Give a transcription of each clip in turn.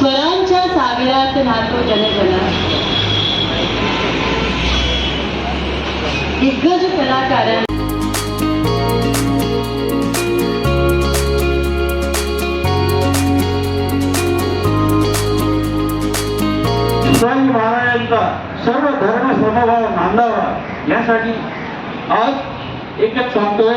आल्यात नातो जनगण दिग्गज कलाकार स्वामी महाराजांचा सर्व धर्म, समभाव नांदावा यासाठी आज एकच सांगतोय.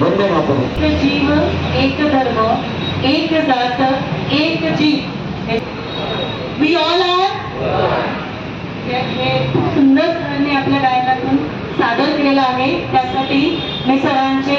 वंदे मातरम एक जीव एक धर्म एक जात एक जीव. वी ऑल आर हे खूप सुंदर सरांनी आपल्या गायनातून सादर केलेलं आहे. त्यासाठी मी सरांचे